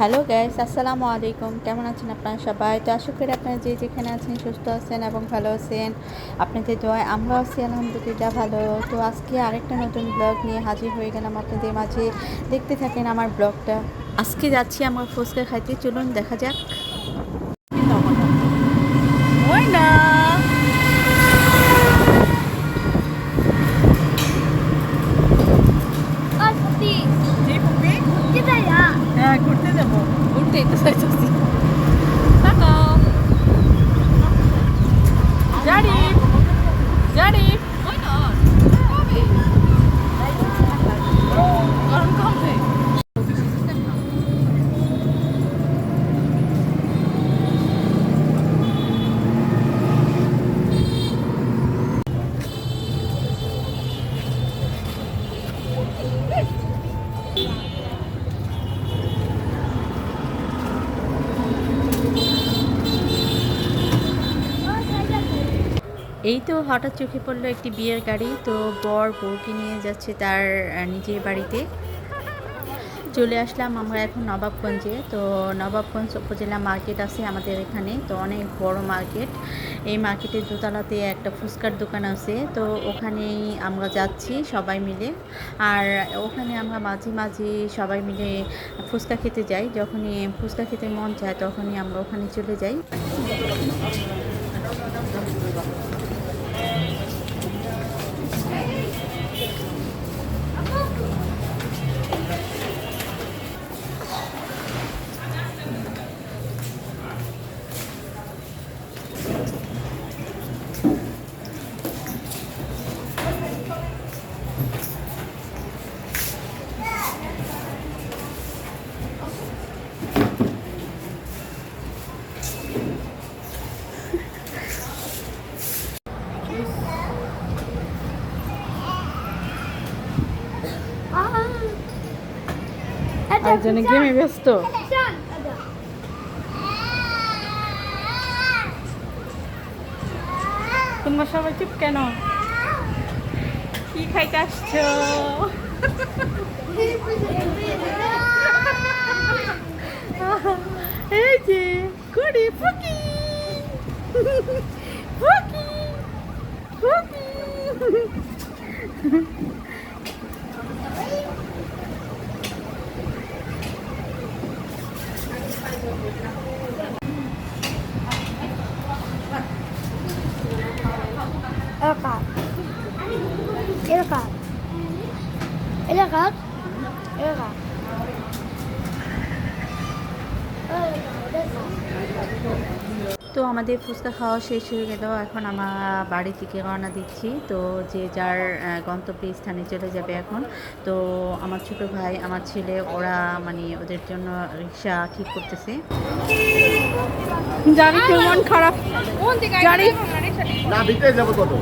Hello guys, আসসালামু আলাইকুম। কেমন আছেন আপনারা সবাই? তো আশা করি আপনারা যে যেখানে আছেন সুস্থ আছেন এবং ভালো আছেন। আপনাদের দোয়ায় আমরাও আছি, আলহামদুলিল্লাহ ভালো। তো আজকে আরেকটা নতুন ব্লগ নিয়ে হাজির হয়ে গেলাম আপনাদের মাঝে। দেখতে থাকেন আমার ব্লগটা। আজকে যাচ্ছি আমার ফুচকা খাইতে। চলুন দেখা যাক। না আর পুপি জি পুপি কোথায় যা হ্যাঁ ঘুরতে যাব ঘুরতে তো চাইছি টাটা এই তো হঠাৎ চোখে পড়ল একটি বিয়ের গাড়ি, তো বর বউকে নিয়ে যাচ্ছে তার নিজের বাড়িতে। চলে আসলাম আমরা এখন নবাবগঞ্জে, তো নবাবগঞ্জ উপজেলা মার্কেট আছে আমাদের এখানে, তো অনেক বড় মার্কেট। এই মার্কেটের দোতলাতে একটা ফুচকার দোকান আছে, তো ওখানেই আমরা যাচ্ছি সবাই মিলে। আর ওখানে আমরা মাঝে মাঝে সবাই মিলে ফুচকা খেতে যাই, যখনই ফুচকা খেতে মন চায় তখনই আমরা ওখানে চলে যাই। Hey. একজনে গেমে ব্যস্ত। তোমরা সবাই চুপ কেন? কি খাইতে আসছো? এই যে ফুকি ফুকি। Ilkat. Ilkat. Ilkat. Ilkat. Oh, that's awesome. তো আমাদের ফুচকা খাওয়া শেষ হয়ে গেল। এখন আমরা বাড়ি থেকে রওনা দিচ্ছি। তো যে যার গন্তব্য স্থানে চলে যাবে এখন। তো আমার ছোট ভাই আমার ছেলে ওরা মানে ওদের জন্য রিক্সা ঠিক করতেছে। জানি মন খারাপ? জানি না? ভিতরে যাব কত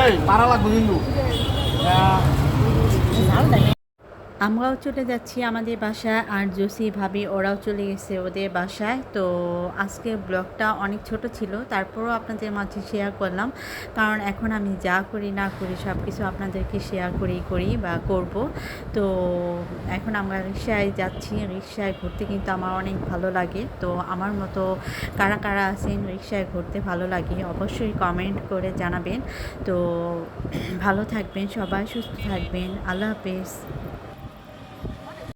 এই মারা লাগবে কিন্তু আমরাও চলে যাচ্ছি আমাদের বাসায় আর জোসি ভাবি ওরাও চলে গেছে ওদের বাসায়। তো আজকে ব্লগটা অনেক ছোট ছিল, তারপরও আপনাদের মাঝে শেয়ার করলাম। কারণ এখন আমি যা করি না করি সব কিছু আপনাদেরকে শেয়ার করি করি বা করব। তো এখন আমরা রিক্সায় যাচ্ছি, রিক্সায় ঘুরতে কিন্তু আমার অনেক ভালো লাগে। তো আমার মতো কারা কারা আছেন রিক্সায় ঘুরতে ভালো লাগে অবশ্যই কমেন্ট করে জানাবেন। তো ভালো থাকবেন সবাই, সুস্থ থাকবেন। আল্লাহ হাফেজ।